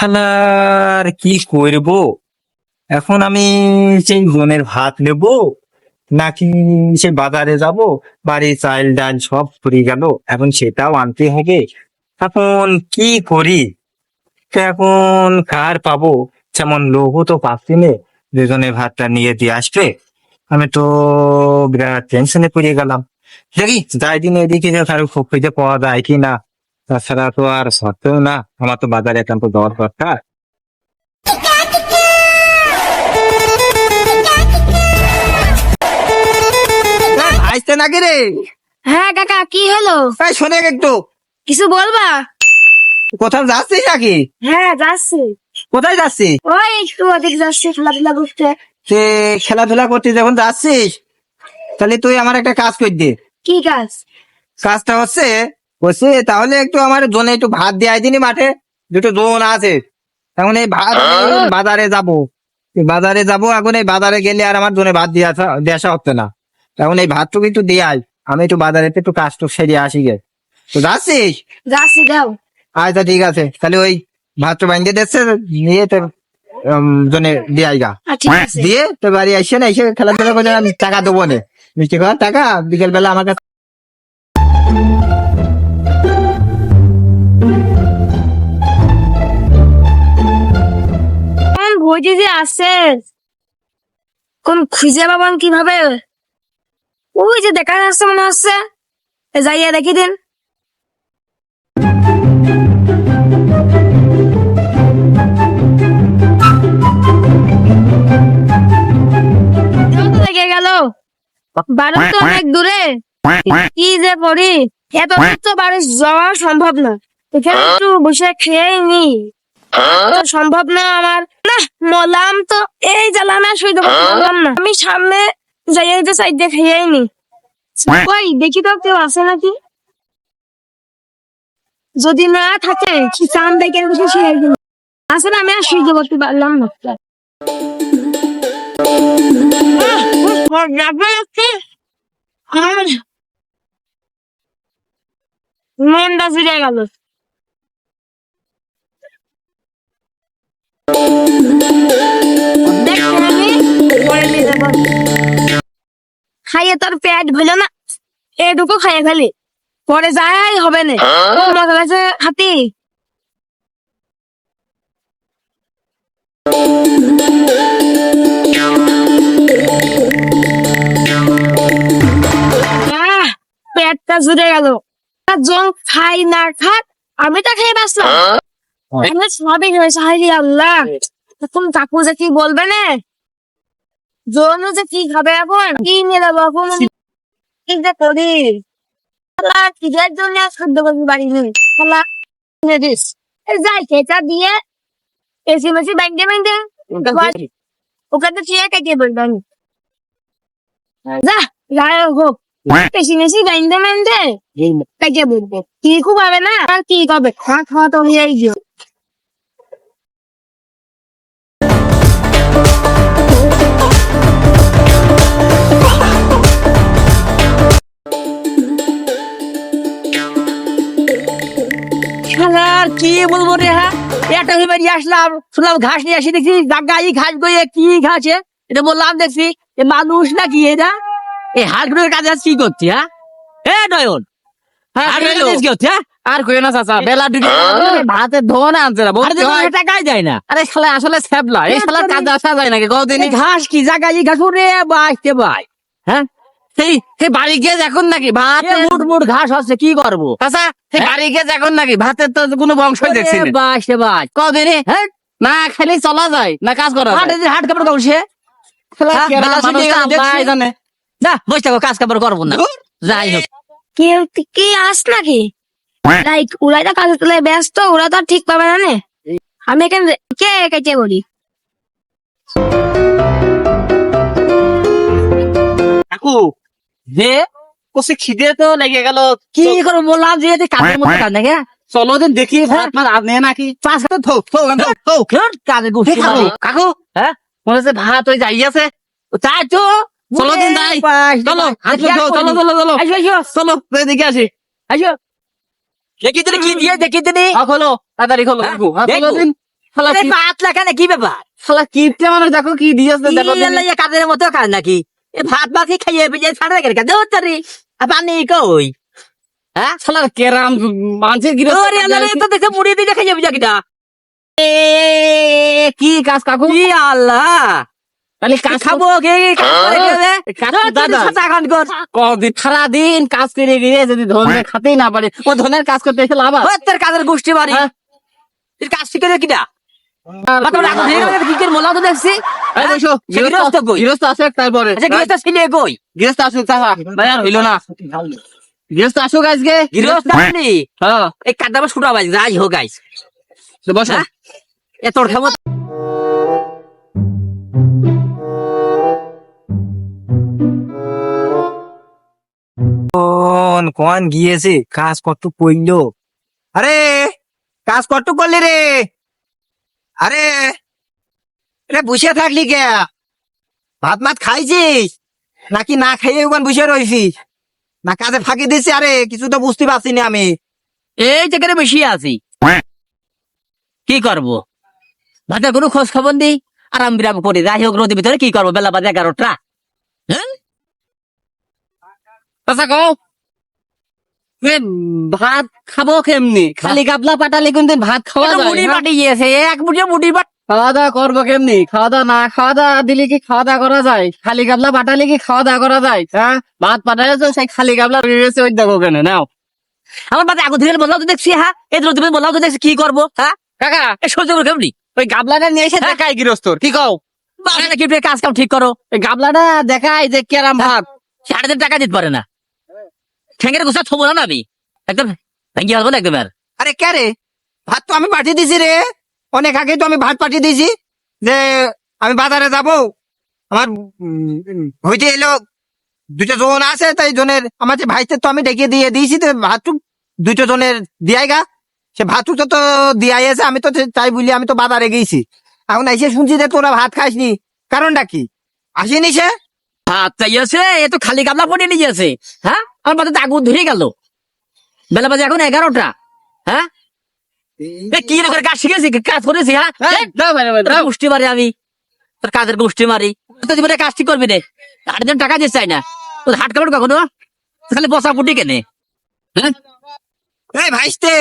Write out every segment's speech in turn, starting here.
শালার কি করব? এখন আমি সেই বোনের ভাত নেব, নাকি সে বাজারে যাব? বাড়ি চাল ডাল সব ফুরিয়ে গেল, এখন সেটাও আনতে হবে। এখন কি করি? এখন কার পাবো, যেমন লোকও তো পাচ্ছি নে দুজনে ভাতটা নিয়ে দিয়ে আসবে। আমি তো বিরাট টেনশনে পড়ে গেলাম। দেখি, যাই দিন এদিকে কারও খুঁজে পাওয়া যায় কি না তাছাড়া তো আর সত্ত্বেও না আমার তো বাজারে একান্ত যাওয়ার দরকার। আসতে নাকি রে? হ্যাঁ কাকা কি হলো? এই শোনে একটু। কিছু বলবা? কোথাও যাচ্ছিস নাকি? হ্যাঁ যাচ্ছি। কোথায় যাচ্ছিস ওই একটু ওদিক যাচ্ছি খেলাধুলা করতে। সে খেলাধুলা করতে যখন যাচ্ছিস তাহলে তুই আমার একটা কাজ করে দে। কি কাজ? কাজটা হচ্ছে বলছে তাহলে একটু আমার জোনে একটু ভাত দিয়ে দিনি মাঠে। দুটো জোন আছে। এখন এই ভাত বাজারে যাব। বাজারে যাব এখন এই বাজারে গেলে আর আমার জোনে ভাত দিয়ে দিয়ে আসা না। এখন এই ভাতটুকু একটু দিয়ে আয়। আমি একটু বাজারে একটু কাজ টুক সেরিয়ে আসি গে। তো যাচ্ছিস? যাচ্ছি দাও আচ্ছা ঠিক আছে। তাহলে ওই ভাতটা বাঁধিয়ে দিচ্ছে নিয়ে তো জনে দিয়ে আইগা আচ্ছা, ঠিক দিয়ে তো বাড়ি আসছে না এসে খেলাধুলা করে আমি টাকা দেবো নে। মিষ্টি খাওয়ার টাকা বিকেল বেলা আমার কাছে ভোজি যে আছে কোন খুঁজে পাবান কীভাবে? ওই যে দেখা যাচ্ছে মনে হচ্ছে। যাইয়া দেখি দিন। গেল। বাড়ি তো অনেক দূরে। কি যে পড়ি এত তো যাওয়া সম্ভব না। এখানে একটু বসে খেয়েই নি। সম্ভব না আমার। না মলাম তো। এই জ্বালানা সইতে পারলাম না। আমি সামনে যাই যে সাইড দিয়ে নি ওই দেখি তো কেউ আছে নাকি? যদি না থাকে কি চান দেখে বসে শুয়ে দিন আসলে আমি আর সহ্য করতে পারলাম না। মনটা ফিরে গেল। খাইয়ে তোর পেট ভইল না। এটুকু খাইয়ে ফেলি। পরে যাই হবে না। হাতি। পেটটা জুড়ে গেল। জন খাই না খাক, আমি তো খেয়ে বাঁচলাম। সবই হয়েছে হাই আল্লাহ। এখন কাকু যে কি বলবে না? জন যে কি খাবে এখন? কি নিয়ে এখন? কি যে করি? শালা খিদের জন্য করতে পারিনি দিস। এই যাই দিয়ে এসি মেসি ব্যাংকে ব্যাংকে ওখানে চেয়ে কেটে বলব আমি। যা যাই হোক পেশি মেসি ব্যাংকে ব্যাংকে কেটে বলব কি খুব হবে না? আর কি কবে খাওয়া খাওয়া তো হয়েই গিয়ে শালার কি বলব রে হ্যাঁ? একটা হয়ে বাড়ি আসলাম শুনলাম ঘাস নিয়ে আসি দেখছি গাই ঘাস গইয়ে কি ঘাসে? এটা বললাম দেখছি এ মানুষ নাকি এটা? এই হাটগুলোর কাজে আজ কি করছি হ্যাঁ? এ নয়ন আর। কি করছি হ্যাঁ? আর না চাচা বেলা ভাতে ধোনে আনছে না আরে বলতে হয়। এটা গায়ে যায় না। আরে শালা আসলে স্যাবলা এই শালা কাজে আসা যায় নাকি ঘাস কি ঘাস রে বাই হ্যাঁ? সেই সেই বাড়ি গিয়ে দেখুন নাকি? ভাত মুট মুট ঘাস হচ্ছে কি করব? সেই হ্যাঁ? বাড়ি গিয়ে দেখুন নাকি? ভাতের তো কোনো বংশই দেখছি না। বাসে বাস। কদিনে হ্যাঁ? না খেলে চলা যায় না কাজ করা হাট হাট কাপড় করছে হ্যাঁ, না, বসে থাকো কাজ কাপড় করব না। যাই হোক। কেউ কি আস নাকি? লাইক ওরাই তো কাজে তোলে ব্যস্ত ওরা তো আর ঠিক পাবে না আমি এখানে কে কেটে করি কাকু যে কষে খিদে তো লেগে গেল। কি করে বললাম যে কাজের মধ্যে কাজ নাকি হ্যাঁ? চলো দিন দেখি নাকি। পাঁচ হাতে কাজে বসে কাকু। কাকু হ্যাঁ মনে হচ্ছে ভাত ওই যাই আছে। তাই তো চলো দিন যাই চলো চলো চলো চলো। আসো আসো চলো এদিকে আসি। আসো দেখি দিনি কি দিয়ে দেখি দিনি হ্যাঁ, খোলো তাড়াতাড়ি খোলো। কাকু হ্যাঁ, দিন। কি- পাতলা কেন কি ব্যাপার? শালা কিপটে মানুষ দেখো কি দিয়েছে দেখো কাদের মতো কাজ নাকি? এ ভাত ভাত খাইয়ে পেয়ে ছাড়া রেখে আর পানি কই? হ্যাঁ শালা কেরাম মানুষের গিরে ওরে আল্লাহ তো দেখে মুড়ি দিয়ে খাইয়ে বুঝা কিটা? এ কি কাজ কাকু? কি আল্লাহ? তাহলে কাজ খাব কে। কদিন সারাদিন কাজ করে গিয়ে যদি ধনের খাতেই না পারে ও ধনের কাজ করতে এসে লাভ ও, তোর কাজের গোষ্ঠী বাড়ি। হ্যাঁ। কাজ শিখে কিটা? যাই হোক গাইস তো বসো। হ্যাঁ? তোর খাব কোন কোন গিয়েছে? কাজ কত কইলো আরে কাজ কত করলি রে? আরে রে বসে থাকলি কে? ভাত মাত খাইছিস? নাকি না খাইয়ে ওখান বসে রয়েছিস না কাজে ফাঁকি দিছি আরে কিছু তো বুঝতে পারছি না আমি। এই জায়গায় বেশি আছি। কি করব? ভাতের কোনো খোঁজ খবর নেই? আরাম বিরাম করি। যাই হোক রোদের ভিতরে কি করব? বেলা বাজে এগারোটা। চাচা কও। এ, ভাত খাব কেমনি? খালি গাবলা পাটালি কিন্তু ভাত খাওয়া মুড়ি হ্যাঁ? পাঠিয়েছে এক মুঠি মুড়ি পাঠ খাওয়া দাওয়া করব কেমনি? খাওয়া দাওয়া না খাওয়া দাওয়া দিলে কি খাওয়া দাওয়া করা যায়? খালি গাবলা পাঠালে কি খাওয়া দাওয়া করা যায়? হ্যাঁ? ভাত পাঠালে সেই খালি গাবলা রয়ে গেছে ওই দেখো কেন নাও। আমার বাজে আগুন ধরে বললাম তো দেখছি হ্যাঁ এই রোদের বললাম তো দেখছি কি করব হ্যাঁ কাকা এ সহ্য করে কেমনি? ওই গাবলাটা নিয়ে এসে দেখাই গৃহস্থর কি কও? কাজ কাম ঠিক করো। ওই গাবলাটা দেখাই যে কেরাম ভাত। সাড়ে তিন টাকা দিতে পারে না। ঠেঙ্গের গুছা থবো না আমি একদম ভেঙে আসব না একদম আর। আরে কে রে? ভাত তো আমি পাঠিয়ে দিছি রে। অনেক আগে তো আমি ভাত পাঠিয়ে দিছি যে আমি বাজারে যাব। আমার হইতে এলো। দুটো জন আছে, তাই জনের আমার যে ভাইতে তো আমি ডেকে দিয়ে দিয়েছি তো ভাতটুক দুটো জনের দিয়াই গা। সে ভাতটুক তো দিয়াই আছে, আমি তো তাই বলি, আমি তো বাজারে গেছি। এখন এসে শুনছি যে তোরা ভাত খাসনি কারণটা কি? আসেনি সে? হাত চাইছে এ তো খালি গাবলা পড়ে নিয়েছে হ্যাঁ? আমার বাজারে তো আগুন ধরে গেল। বেলা বাজে এখন এগারোটা হ্যাঁ? কি করে কাজ শিখেছি? কাজ করেছি হ্যাঁ। গোষ্ঠী মারি আমি তোর কাজের গোষ্ঠী মারি। তো জীবনে কাজ ঠিক করবি রে আট জন টাকা দিতে চাই না। তোর হাট কাপড় কখনো? খালি বসা পুটি কেনে হ্যাঁ? এই ভাইস্তে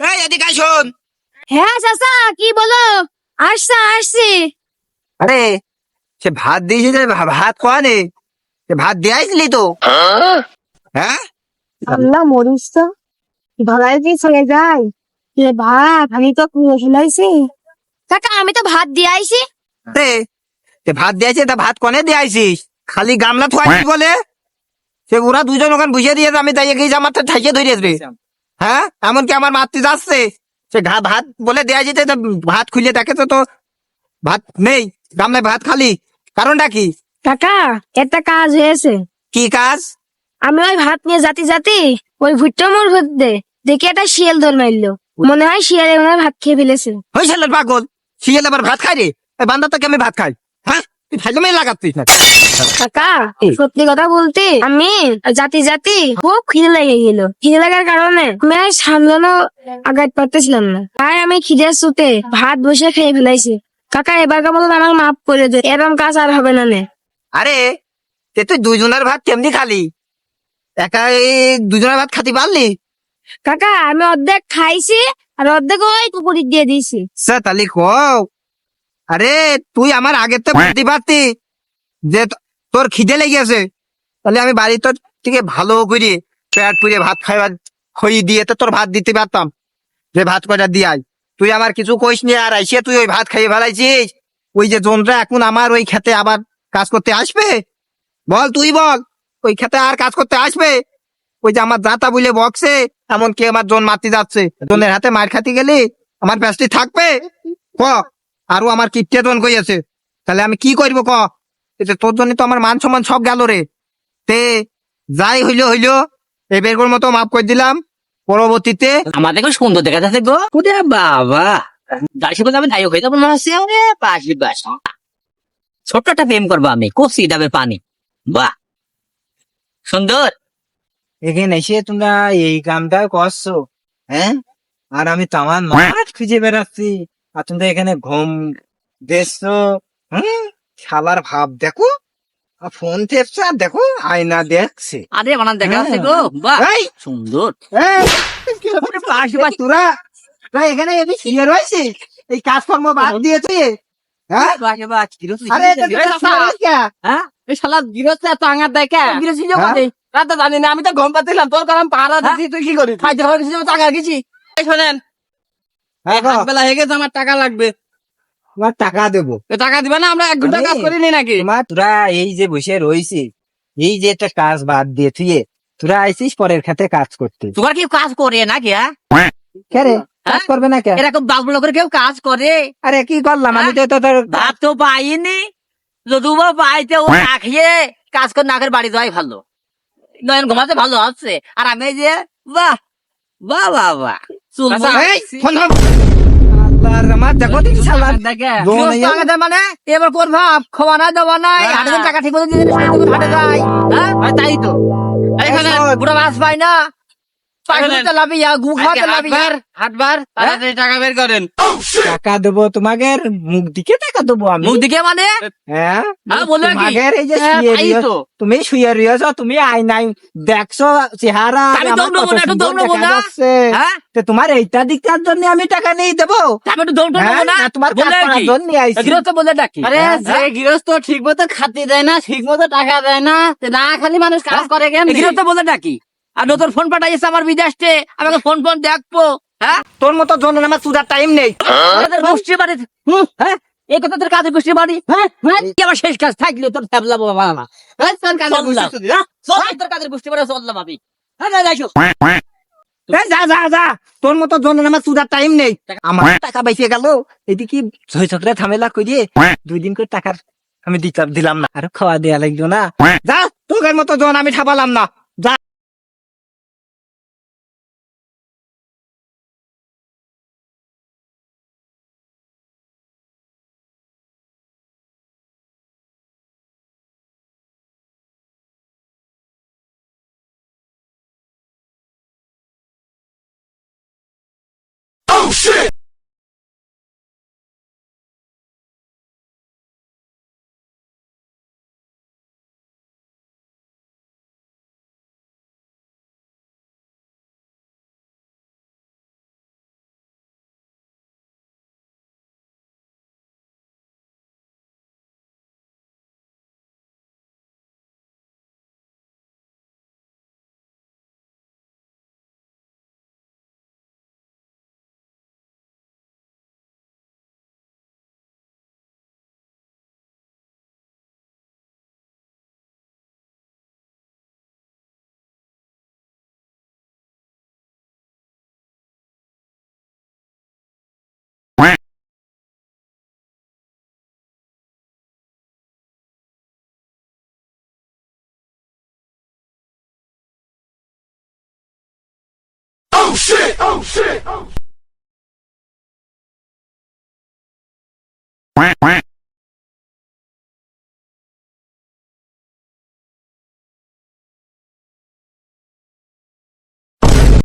এই এদিকে আয় শোন। হ্যাঁ চাচা কি বলো? আসছা আসছি। আরে সে ভাত দিয়েছি যে ভাত কোয়ানে সে ভাত দিয়াইছিলি তো? হ্যাঁ? আল্লাহ মরিস তো। ধরাই দিয়ে চলে যাই এ ভাত আমি তো ফেলাইছি। কাকা আমি তো ভাত দিয়ে আইছি রে সে ভাত দিয়েছে তা ভাত কনে দিয়াইছিস? খালি গামলা থুয়াইছিস বলে? সে ওরা দুজন ওখানে বুঝে দিয়েছে আমি তাই গেছি আমার তো ঠাইকে ধরিয়ে রে হ্যাঁ? এমনকি আমার মাতৃ যাচ্ছে। সে ঘা ভাত বলে দেয়া যেতে ভাত খুলে দেখে তো তো ভাত নেই। গামলায় ভাত খালি। কারণটা কি? কাকা একটা কাজ হয়েছে। কি কাজ? আমি ওই ভাত নিয়ে জাতি জাতি ওই ভুট্টা মোর ভুটতে দেখে একটা শিয়াল ধর মারলো। মনে হয় শিয়ালে মনে হয় ভাত খেয়ে ফেলেছে। ওই ছেলের পাগল। শিয়াল আবার ভাত খাই রে? বান্দা তো কেমন ভাত খাই। হ্যাঁ? তুই ফাইজমে লাগাচ্ছিস না কাকা সত্যি কথা বলতে আমি জাতি জাতি খুব খিদে লেগে গেল। খিদে লাগার কারণে আমি আর সামলানো আগাত পারতেছিলাম না। তাই আমি খিদে সুতে ভাত বসে খেয়ে ফেলাইছি। কাকা এবার মতো আমাকে মাফ করে দে এরকম কাজ আর হবে না নে। আরে তে তুই দুজনের ভাত কেমনি খালি? একা এই দুজনের ভাত খাতি পারলি? কাকা আমি অর্ধেক খাইছি আর অর্ধেক ওই কুকুরি দিয়ে দিয়েছি সে তালি কও। আরে তুই আমার আগে তো বলতে পারতি যে তোর খিদে লেগেছে তাহলে আমি বাড়ি তোর থেকে ভালো করে পেট পুড়ে ভাত খাইবার হই দিয়ে তো তোর ভাত দিতে পারতাম। যে ভাত কটা দিয়াই তুই আমার কিছু কইস নি, আর আইসে তুই ওই ভাত খাইয়ে ফেলাইছিস? ওই যে জনরা এখন আমার ওই খেতে আবার কাজ করতে আসবে? বল, তুই বল, ওই খেতে আর কাজ করতে আসবে? ওই যে আমার দাতা বলে বকছে, এমনকি আমার জন মারতে যাচ্ছে। জনের হাতে মার খাতে গেলে আমার ব্যস্তি থাকবে? ক আরও আমার কিপটে জন কইয়াছে। তাহলে আমি কি করব ক? তোর জন্য তো আমার মান সম্মান সব গেল রে। তে, যাই হইল হইল এবার মতো মাফ করে দিলাম। পরবর্তীতে আমাদের খুব সুন্দর দেখা যাচ্ছে গো। ওরে বাবা। নায়ক হয়ে যাব মনে হচ্ছে ওরে পাশি বাস ছোট্ট একটা প্রেম করব আমি কষি পানি। বাহ। সুন্দর। এখানে এসে তোমরা এই কামটা করছ হ্যাঁ? আর আমি তো আমার মাঠ খুঁজে বেড়াচ্ছি আর তুমি তো এখানে ঘুম দেখছ হম শালার ভাব দেখো। ফোন টেপছে আর দেখো আয়না দেখছে। আরে বানান দেখা যাচ্ছে গো বাহ। সুন্দর। এই, তোরা তোরা এখানে এদিকে শুয়ে রয়েছিস এই কাজকর্ম বাদ দিয়েছে? হ্যাঁ? বাহে বাহ কীরকম আরে এটা তো শুয়ে রয়েছিস কে? হ্যাঁ? এই শালা দেখে। হ্যাঁ? তা জানি না আমি তো গম পাচ্ছিলাম তোর কারণ পাহারা দিচ্ছি তুই কি করিস? খাইতে টাকা গেছি শোনেন হ্যাঁ বেলা। হয়ে গেছে আমার টাকা লাগবে। তোমার টাকা দেবো। টাকা দিবে না? আমরা এক ঘণ্টা কাজ করিনি নাকি? তোরা এই যে বসে রয়েছিস এই যে একটা কাজ বাদ দিয়ে তুই তোরা আইসিস পরের খাতে কাজ করতে। তোমার কি কাজ করে নাকি হ্যাঁ? কে কাজ করবে না কে? এরকম বাবুলো করে কেউ কাজ করে। আরে কি করলাম? আমি তো তোদের ভাত তো পাইনি। যদি পাইতে ও না খেয়ে কাজ করে না করে বাড়ি যাওয়াই ভালো। নয়ন ঘুমাতে ভালো আছে। আর আমি যে বাহ বাহ বাহ বাহ। চুল মানে? এবার কোন খাওয়া নাই দেওয়া নাই। হ্যাঁ। টাকা ঠিক মতো দিয়ে হাটে যাই হ্যাঁ? তাই তো। বুড়া মাছ পাই না। টাকা বের করেন। টাকা দেবো তোমাকে মুখ দিকে টাকা দেবো আমি। মুখ দিকে মানে? হ্যাঁ হ্যাঁ, এই যে হ্যাঁ। তুমি শুয়ে রয়েছ তুমি আয়নায় দেখছ চেহারা। হ্যাঁ? তোমার এইটা দিকটার জন্য আমি টাকা নিয়ে দেবো। দৌড় না? না, তোমার কাজ বলে করার কি জন্য আইছি। গৃহস্থ বলে ডাকি। আরে যে গৃহস্থ ঠিক মতো খাতি দেয় না ঠিক মতো টাকা দেয় না না খালি মানুষ কাজ করে কেন গৃহস্থ বলে ডাকি। আর নতুন ফোন পাঠাইছে আমার বিদেশে আমাকে ফোন ফোন দেখব হ্যাঁ? তোর মতো জন্য আমার সুদার টাইম নেই। গোষ্ঠীর বাড়ি হ্যাঁ? এই কথা তোর কাজের গোষ্ঠীর বাড়ি? হ্যাঁ হ্যাঁ? শেষ কাজ? থাকলে তোর ফ্যাবলা বাবা না হ্যাঁ তোর গোষ্ঠী? হ্যাঁ? তোর কাজের গোষ্ঠী বাড়ি চললাম আমি হ্যাঁ যা যা যা তোর মতো আমার সুদার টাইম নেই। আমার টাকা বাইসে গেল এদিকে ছয় চক্রে ঝামেলা করিয়ে দুই দিন করে টাকার আমি দিতাম দিলাম না। আর খাওয়া দেয়া লাগল না। যা তোদের মতো জন আমি ঠাপালাম না। যা। Oh shit! shit! Oh shit! Oh shit!